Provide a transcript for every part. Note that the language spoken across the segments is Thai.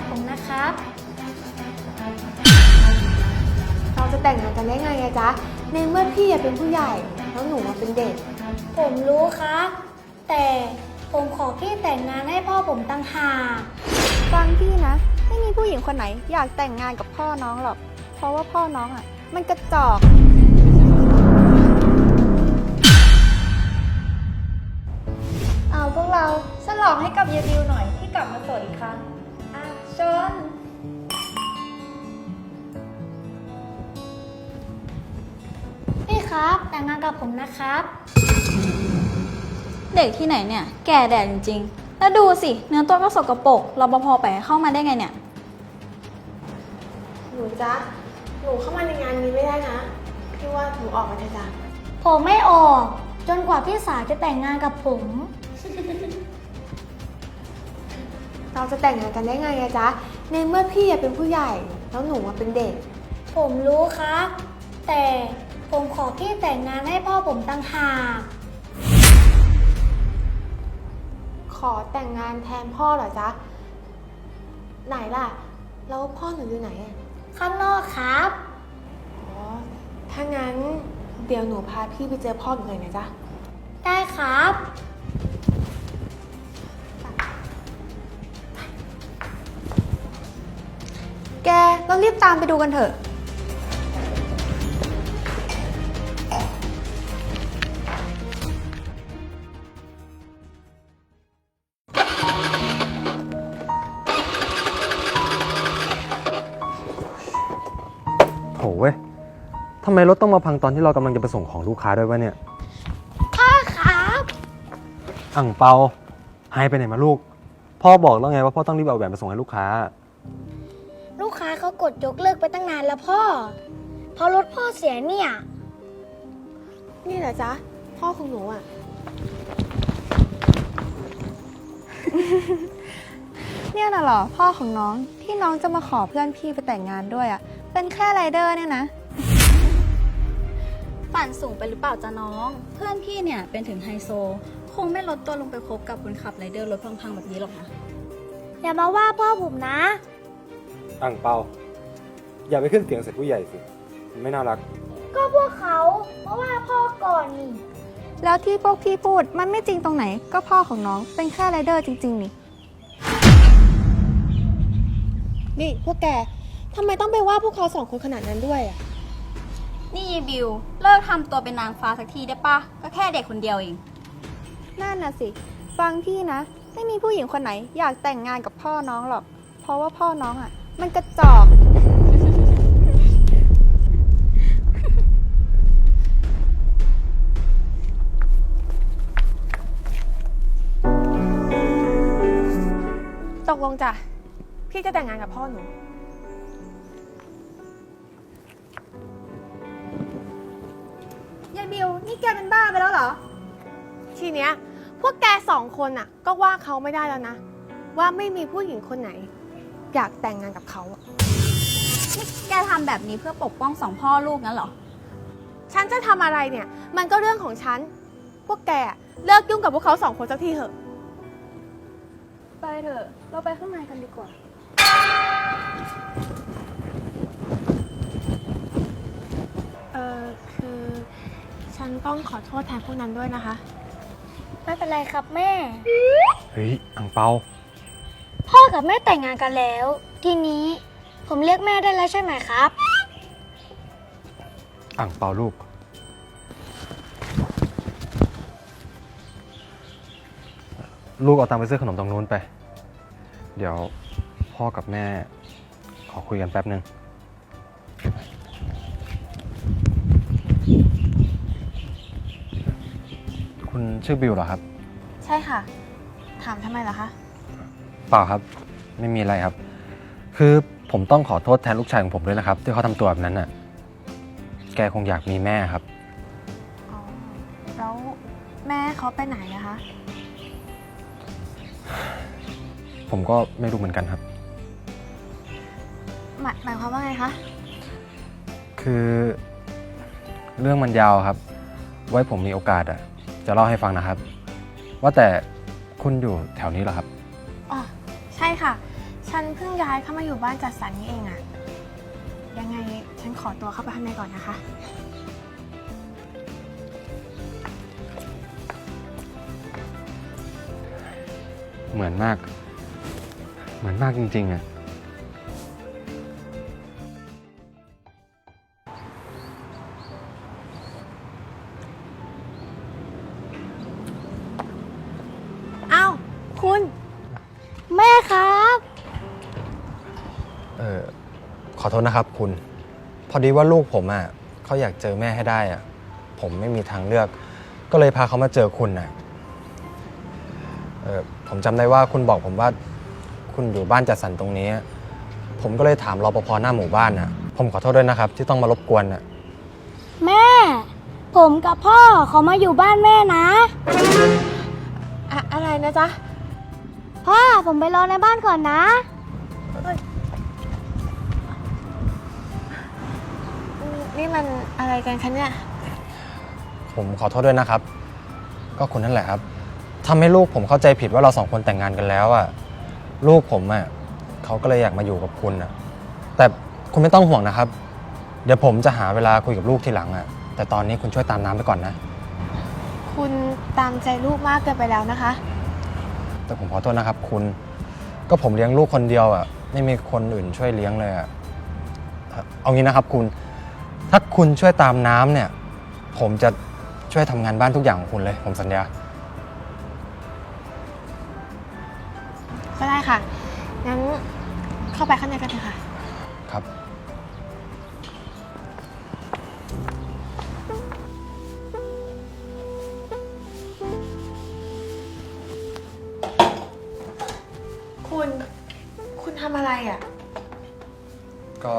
กับผมนะครับ เราจะแต่งงานกันได้ไงอะจ๊ะ ในเมื่อพี่อะเป็นผู้ใหญ่ แล้วหนูอะเป็นเด็ก ผมรู้ครับ แต่ผมขอพี่แต่งงานให้พ่อผมตั้งหากฟังพี่นะ ไม่มีผู้หญิงคนไหน อยากแต่งงานกับพ่อน้องหรอก เพราะว่าพ่อน้องอะมันกระจอก เอาพวกเราฉลองให้กับเยบิวหน่อยที่กลับมาโสดอีกครั้ง อะชนพี่ครับ แต่งงานกับผมนะครับ เด็กที่ไหนเนี่ย แก่แดดจริง ๆ แล้วดูสิ เนื้อตัวก็สกปรกรปภไปเข้ามาได้ไงเนี่ย หนูจ๊ะ หนูเข้ามาในงานนี้ไม่ได้นะ พี่ว่าหนูออกมาเถอะจ้ะผมไม่ออก จนกว่าพี่สาวจะแต่งงานกับผม เราจะแต่งงานกันได้ไงอะจ๊ะ ในเมื่อพี่อะเป็นผู้ใหญ่ แล้วหนูอะเป็นเด็ก ผมรู้ครับ แต่ผมขอพี่แต่งงานให้พ่อผมตั้งหากขอแต่งงานแทนพ่อเหรอจ๊ะ ไหนล่ะ แล้วพ่อหนูอยู่ไหนอะข้างนอกครับ อ๋อ ถ้างั้นเดี๋ยวหนูพาพี่ไปเจอพ่อหนูเลยนะจ๊ะ ได้ครับ แก เรารีบตามไปดูกันเถอะโถเว้ยทำไมรถต้องมาพังตอนที่เรากำลังจะไปส่งของลูกค้าด้วยวะเนี่ย พ่อครับ อ่างเปาหายไปไหนมาลูก พ่อบอกแล้วไงว่าพ่อต้องรีบเอาแหวนไปส่งให้ลูกค้าลู กค้าเขากดยกเลิกไปตั้งนานแล้วพ่อ เพราะรถพ่อเสียเนี่ย นี่เหรอจ๊ะ พ่อของหนูอะเนี่ยน่ะเหรอพ่อของน้องที่น้องจะมาขอเพื่อนพี่ไปแต่งงานด้วยอะ เป็นแค่ไรเดอร์เนี่ยนะฝันสูงไปหรือเปล่าจ๊ะน้อง เพื่อนพี่เนี่ยเป็นถึงไฮโซ คงไม่ลดตัวลงไปคบกับคนขับไรเดอร์รถพังๆแบบนี้หรอกนะ อย่ามาว่าพ่อผมนะอ่างเปา อย่าไปขึ้นเสียงใส่ผู้ใหญ่สิไม่น่ารัก ก็พวกเขาเพราะว่าพ่อก่อนนี่ แล้วที่พวกพี่พูดมันไม่จริงตรงไหน ก็พ่อของน้องเป็นแค่ไรเดอร์จริง ๆ นี่ นี่พวกแกทำไมต้องไปว่าพวกเขาสองคนขนาดนั้นด้วยอะนี่ยายบิว เลิกทำตัวเป็นนางฟ้าสักทีได้ปะก็แค่เด็กคนเดียวเอง นั่นน่ะสิ ฟังพี่นะ ไม่มีผู้หญิงคนไหน อยากแต่งงานกับพ่อน้องหรอก เพราะว่าพ่อน้องอะ มันกระจอก จ้ะ พี่จะแต่งงานกับพ่อหนู ยายบิว นี่แกเป็นบ้าไปแล้วเหรอ ทีเนี้ย พวกแกสองคนอะก็ว่าเขาไม่ได้แล้วนะ ว่าไม่มีผู้หญิงคนไหน อยากแต่งงานกับเขาอะนี่แกทำแบบนี้เพื่อปกป้องสองพ่อลูกงั้นเหรอ ฉันจะทำอะไรเนี่ย มันก็เรื่องของฉัน พวกแกอะเลิกยุ่งกับพวกเขาสองคนสักทีเถอะ ไปเถอะ เราไปข้างในกันดีกว่า เออคือ ฉันต้องขอโทษแทนพวกนั้นด้วยนะคะ ไม่เป็นไรครับแม่ เฮ้ยอ่างเปา พ่อกับแม่แต่งงานกันแล้ว ทีนี้ผมเรียกแม่ได้แล้วใช่ไหมครับ อ่างเปาลูก ลูกเอาตังค์ไปซื้อขนมตรงนู้นไป เดี๋ยวพ่อกับแม่ขอคุยกันแป๊บหนึ่งคุณชื่อบิวเหรอครับ ใช่ค่ะ ถามทำไมเหรอคะ เปล่าครับ ไม่มีอะไรครับ คือผมต้องขอโทษแทนลูกชายของผมด้วยนะครับ ที่เขาทำตัวแบบนั้นน่ะ แกคงอยากมีแม่ครับ อ๋อ แล้วแม่เขาไปไหนอะคะ ผมก็ไม่รู้เหมือนกันครับ หมายหมายความว่าไงคะ คือเรื่องมันยาวครับ ไว้ผมมีโอกาสอะ จะเล่าให้ฟังนะครับ ว่าแต่คุณอยู่แถวนี้เหรอครับ อ๋อ ใช่ค่ะ ฉันเพิ่งย้ายเข้ามาอยู่บ้านจัดสรรนี่เองอะยังไงฉันขอตัวเข้าไปข้างในก่อนนะคะ เหมือนมาก เหมือนมากจริงๆอะอ้าวคุณ แม่ครับ เออขอโทษนะครับคุณ พอดีว่าลูกผมอะเขาอยากเจอแม่ให้ได้อะ ผมไม่มีทางเลือก ก็เลยพาเขามาเจอคุณน่ะเออผมจำได้ว่าคุณบอกผมว่า คุณอยู่บ้านจัดสรรตรงนี้ ผมก็เลยถามรปภหน้าหมู่บ้านน่ะผมขอโทษด้วยนะครับ ที่ต้องมารบกวนน่ะแม่ ผมกับพ่อเขามาอยู่บ้านแม่นะ อะอะไรนะจ๊ะ พ่อผมไปรอในบ้านก่อนนะ นี่มันอะไรกันคะเนี่ย ผมขอโทษด้วยนะครับ ก็คุณนั่นแหละครับทำให้ลูกผมเข้าใจผิดว่าเราสองคนแต่งงานกันแล้วอะ ลูกผมอะเขาก็เลยอยากมาอยู่กับคุณอะ แต่คุณไม่ต้องห่วงนะครับ เดี๋ยวผมจะหาเวลาคุยกับลูกทีหลังอะ แต่ตอนนี้คุณช่วยตามน้ำไปก่อนนะ คุณตามใจลูกมากเกินไปแล้วนะคะ แต่ผมขอโทษนะครับ คุณ ก็ผมเลี้ยงลูกคนเดียวอะ ไม่มีคนอื่นช่วยเลี้ยงเลยอะ เอางี้นะครับ คุณ ถ้าคุณช่วยตามน้ำเนี่ย ผมจะช่วยทำงานบ้านทุกอย่างของคุณเลย ผมสัญญา ก็ได้ค่ะ งั้นเข้าไปข้างในกันเถอะค่ะ ครับ คุณ คุณทำอะไรอะ ก็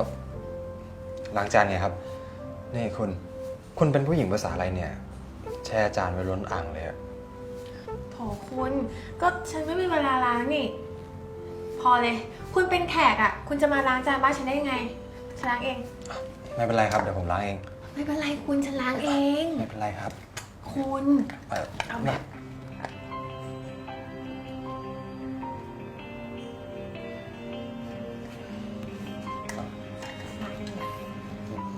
ล้างจานไงครับ นี่คุณ คุณเป็นผู้หญิงภาษาอะไรเนี่ย แช่จานไว้ล้นอ่างเลยอะโถคุณ ก็ฉันไม่มีเวลาล้างนี่ พอเลย คุณเป็นแขกอะ คุณจะมาล้างจานบ้านฉันได้ยังไง ฉันล้างเอง ไม่เป็นไรครับเดี๋ยวผมล้างเอง ไม่เป็นไรคุณฉันล้างเอง ไม่เป็นไรครับคุณเอ่อเอาแบบ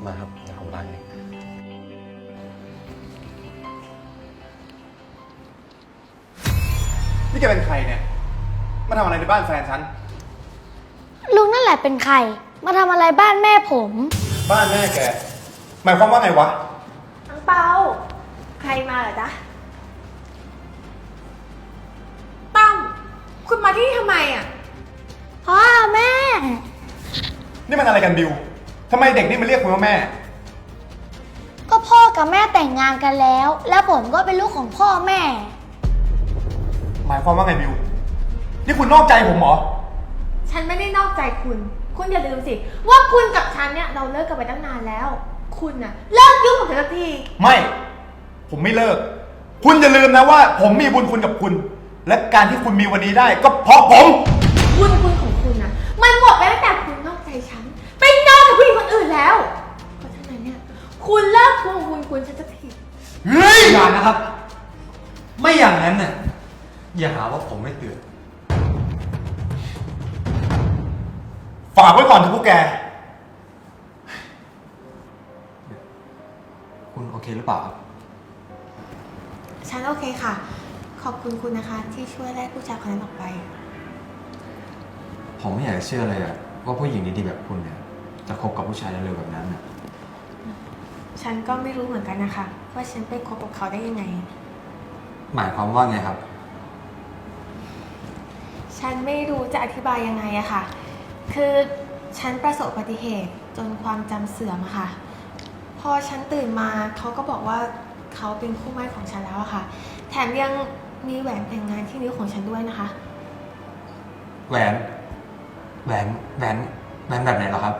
มาครับเดี๋ยวผมล้างเองนี่แกเป็นใครเนี่ย มาทำอะไรในบ้านแฟนฉัน ลุงนั่นแหละเป็นใคร มาทำอะไรบ้านแม่ผม บ้านแม่แก หมายความว่าไงวะ อังเปา ใครมาเหรอจ๊ะตั้มคุณมาที่นี่ทำไมอะ พ่อแม่ นี่มันอะไรกันบิวทำไมเด็กนี่มาเรียกคุณว่าแม่ ก็พ่อกับแม่แต่งงานกันแล้ว แล้วผมก็เป็นลูกของพ่อแม่ หมายความว่าไงบิว นี่คุณนอกใจผมเหรอ ฉันไม่ได้นอกใจคุณ คุณอย่าลืมสิ ว่าคุณกับฉันเนี่ยเราเลิกกันไปตั้งนานแล้ว คุณน่ะเลิกยุ่งกับฉันสักที ไม่ ผมไม่เลิก คุณอย่าลืมนะว่า ผมมีบุญคุณกับคุณ และการที่คุณมีวันนี้ได้ ก็เพราะผม บุญคุณของคุณนะมันหมดไปตั้งแต่คุณนอกใจฉัน ไปนอนกับผู้หญิงคนอื่นแล้ว เพราะฉะนั้นเนี่ย คุณเลิกทวงบุญคุณฉันสักที เฮ้ย อย่านะครับ ไม่อย่างนั้นน่ะอย่าหาว่าผมไม่เตือน ฝากไว้ก่อนเถอะพวกแก คุณโอเคหรือเปล่าครับฉันโอเคค่ะ ขอบคุณคุณนะคะที่ช่วยไล่ผู้ชายคนนั้นออกไป ผมไม่อยากจะเชื่อเลยอะว่าผู้หญิงดีๆแบบคุณเนี่ยจะคบกับผู้ชายเร็วๆแบบนั้นน่ะฉันก็ไม่รู้เหมือนกันนะคะ ว่าฉันไปคบกับเขาได้ยังไง หมายความว่าไงครับ ฉันไม่รู้จะอธิบายยังไงอะค่ะ คือฉันประสบอุบัติเหตุจนความจำเสื่อมอะค่ะ พอฉันตื่นมาเขาก็บอกว่าเขาเป็นคู่หมั่นของฉันแล้วอะค่ะ แถมยังมีแหวนแต่งงานที่นิ้วของฉันด้วยนะคะ แหวน แหวน แหวน แหวนแบบไหนเหรอครับ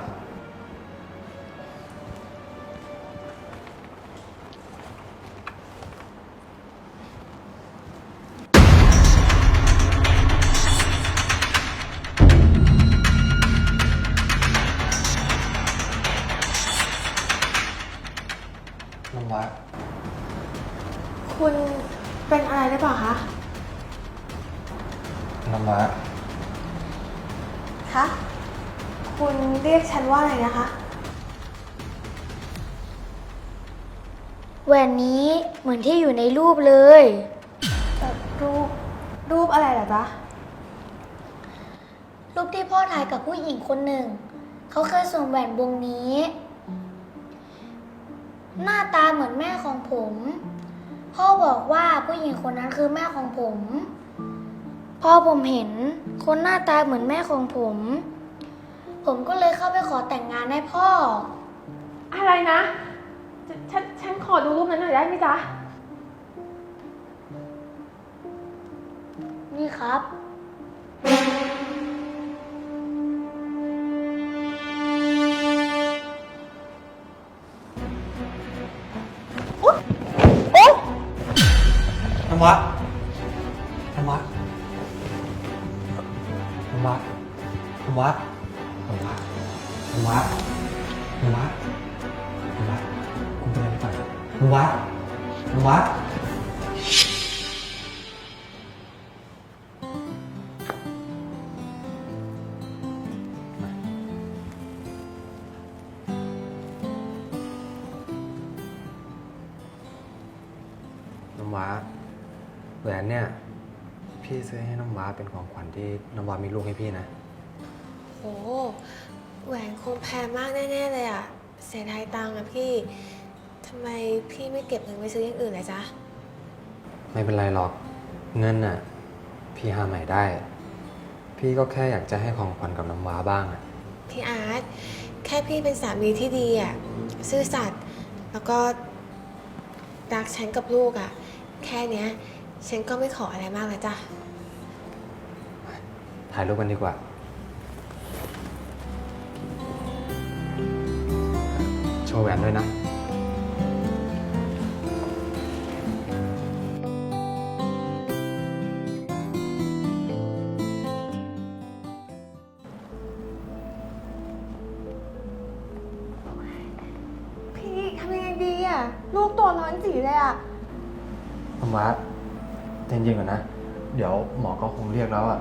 เปล่าคะน้ำว้าคคะคุณเรียกฉันว่าอะไรนะคะ แหวนนี้เหมือนที่อยู่ในรูปเลย เอ่อรูป รูปอะไรเหรอจ๊ะ รูปที่พ่อถ่ายกับผู้หญิงคนหนึ่ง เขาเคยสวมแหวนวงนี้ หน้าตาเหมือนแม่ของผม พ่อบอกว่าผู้หญิงคนนั้นคือแม่ของผม พอผมเห็นคนหน้าตาเหมือนแม่ของผม ผมก็เลยเข้าไปขอแต่งงานให้พ่อ อะไรนะฉนฉันฉันขอดูรูปนั้นหน่อยได้ไหมจ๊ะ นี่ครับ น้ำวะ วะน้ำว้าแหวนเนี่ย พี่ซื้อให้น้ำว้าเป็นของขวัญที่น้ำว้ามีลูกให้พี่นะ โหแหวนคงแพงมากแน่ ๆ เลยอะเสียดายตังค์อะพี่ทำไมพี่ไม่เก็บเงินไว้ซื้ออย่างอื่นเลยจ๊ะ ไม่เป็นไรหรอก เงินน่ะ พี่หาใหม่ได้ พี่ก็แค่อยากจะให้ของขวัญกับน้ำว้าบ้างอะพี่อาร์ตแค่พี่เป็นสามีที่ดีอะซื่อสัตย์แล้วก็รักฉันกับลูกอะแค่เนี้ย ฉันก็ไม่ขออะไรมากแล้วจ้ะ ถ่ายรูปกันดีกว่า โชว์แหวนด้วยนะ ดีอะลูกตัวร้อนจีเลยอะ น้ำว้าเย็นๆก่อนนะ เดี๋ยวหมอก็คงเรียกแล้วอะ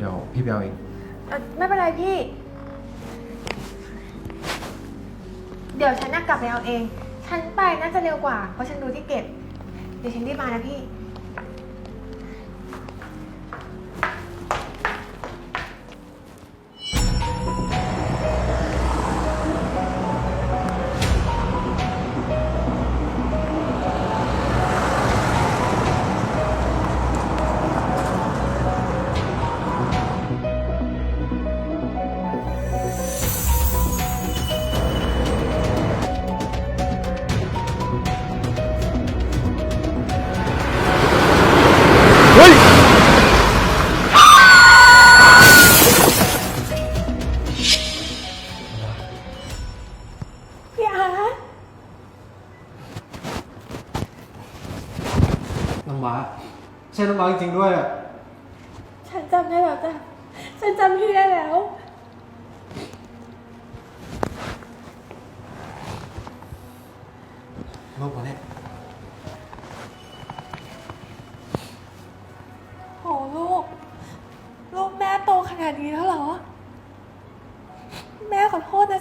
เดี๋ยวพี่ไปเอาเองเอ่อไม่เป็นไรพี่ เดี๋ยวฉันน่ะกลับไปเอาเอง ฉันไปน่าจะเร็วกว่า เพราะฉันดูที่เก็บ เดี๋ยวฉันรีบมานะพี่ พี่อาร์ตน้ำว้าใช่น้ำว้าจริงๆด้วยอะฉันจำได้แล้วจ้ะ ฉันจำพี่ได้แล้วรูปมาเนี่ย ขอโทษนะ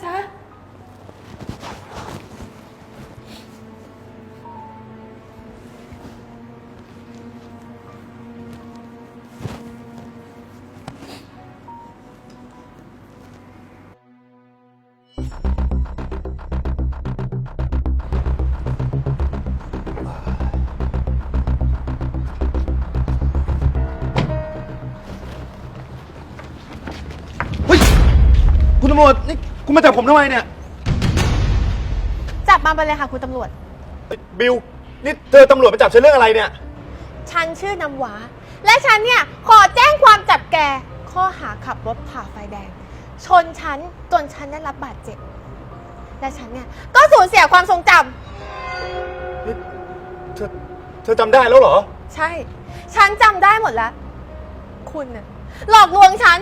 ำรวจนี่คุณมาจับผมทำไมเนี่ยจับมาไปเลยค่ะคุณตำรวจเฮ้ยบิลนี่เธอตำรวจมาจับฉันเรื่องอะไรเนี่ย ฉันชื่อน้ำหวา และฉันเนี่ยขอแจ้งความจับแก ข้อหาขับรถผ่าไฟแดง ชนฉันจนฉันได้รับบาดเจ็บ และฉันเนี่ยก็สูญเสียความทรงจำเธอเธอจำได้แล้วเหรอใช่ ฉันจำได้หมดแล้ว คุณน่ะหลอกลวงฉัน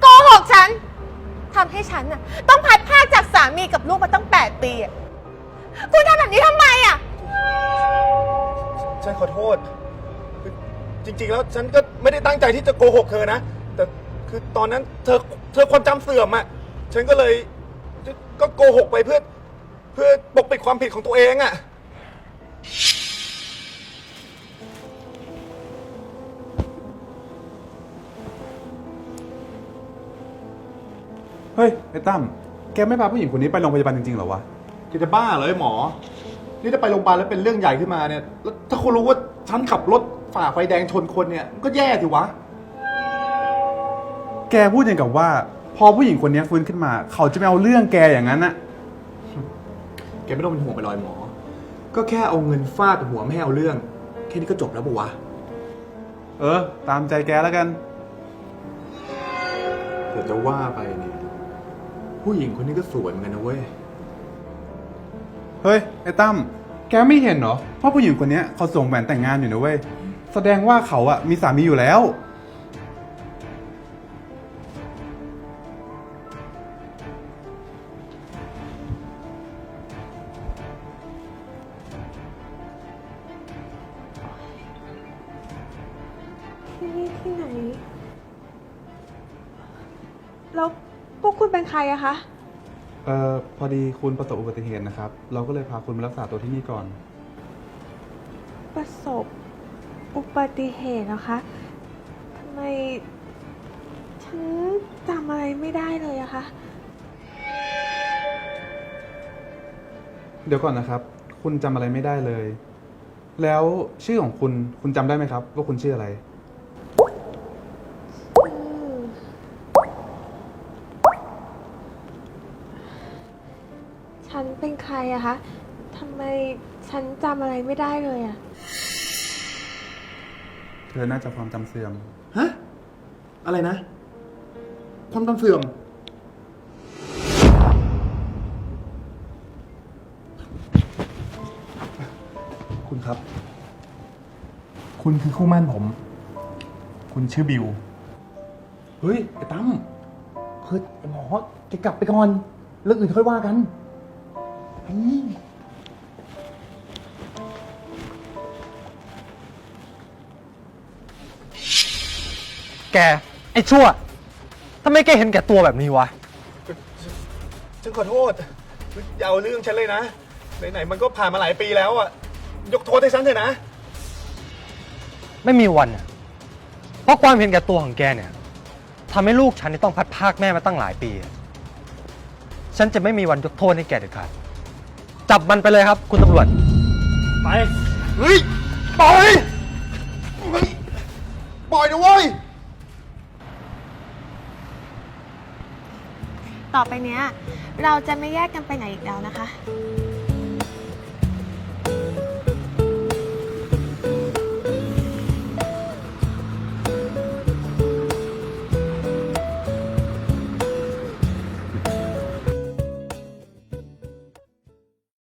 โกหกฉัน ทำให้ฉันน่ะต้องพัดพรากจากสามีกับลูกมาตั้ง8ปีอะคุณทำแบบนี้ทำไมอะ ฉันขอโทษคือจริง ๆ แล้วฉันก็ไม่ได้ตั้งใจที่จะโกหกเธอนะ แต่คือตอนนั้นเธอเธอความจำเสื่อมอะฉันก็เลยก็โกหกไปเพื่อ เพื่อปกปิดความผิดของตัวเองอะ เฮ้ยไอ้ตั้มแกไม่พาผู้หญิงคนนี้ไปโรงพยาบาลจริงๆเหรอวะแกจะบ้าเหรอไอ้หมอ นี่ถ้าไปโรงพยาบาลแล้วเป็นเรื่องใหญ่ขึ้นมาเนี่ย แล้วถ้าคนรู้ว่าฉันขับรถฝ่าไฟแดงชนคนเนี่ยมันก็แย่สิวะ แกพูดอย่างกับว่า พอผู้หญิงคนนี้ฟื้นขึ้นมา เขาจะไม่เอาเรื่องแกอย่างนั้นน่ะแกไม่ต้องเป็นห่วงไปลอยหมอ ก็แค่เอาเงินฟาดหัวไม่ให้เอาเรื่อง แค่นี้ก็จบแล้วปะวะ เออ ตามใจแกแล้วกัน เดี๋ยวจะว่าไปเนี่ย ผู้หญิงคนนี้ก็สวยเหมือนกันนะเว้ย เฮ้ย ไอ้ตั้ม แกไม่เห็นเหรอว่าผู้หญิงคนนี้เขาส่งแหวนแต่งงานอยู่นะเว้ย แสดงว่าเขาอะมีสามีอยู่แล้ว คุณเป็นใครอะคะ เอ่อพอดีคุณประสบอุบัติเหตุนะครับ เราก็เลยพาคุณมารักษาตัวที่นี่ก่อน ประสบอุบัติเหตุเหรอคะทำไม ฉันจำอะไรไม่ได้เลยอะคะ เดี๋ยวก่อนนะครับ คุณจำอะไรไม่ได้เลย แล้วชื่อของคุณคุณจำได้ไหมครับ ว่าคุณชื่ออะไร เธอน่าจะความจำเสื่อม ฮะ อะไรนะ ความจำเสื่อม คุณครับ คุณคือคู่หมั่นผม คุณชื่อบิว เฮ้ย ไอ้ตั้มเฮ้ยไอ้หมอแกกลับไปก่อน เรื่องอื่นค่อยว่ากันเฮ้ แก ไอ้ชั่วทำไมแกเห็นแก่ตัวแบบนี้วะ ฉันขอโทษอย่าเอาเรื่องฉันเลยนะ ไหนๆมันก็ผ่านมาหลายปีแล้วอะ ยกโทษให้ฉันเถอะนะ ไม่มีวันอะเพราะความเห็นแก่ตัวของแกเนี่ยทำให้ลูกฉันนี่ต้องพัดพรากแม่มาตั้งหลายปีอะฉันจะไม่มีวันยกโทษให้แกเด็ดขาดจับมันไปเลยครับ คุณตำรวจ ไป เฮ้ยปล่อยเฮ้ยปล่อยนะเว้ย ต่อไปเนี้ย เราจะไม่แยกกันไปไหนอีกแล้วนะคะ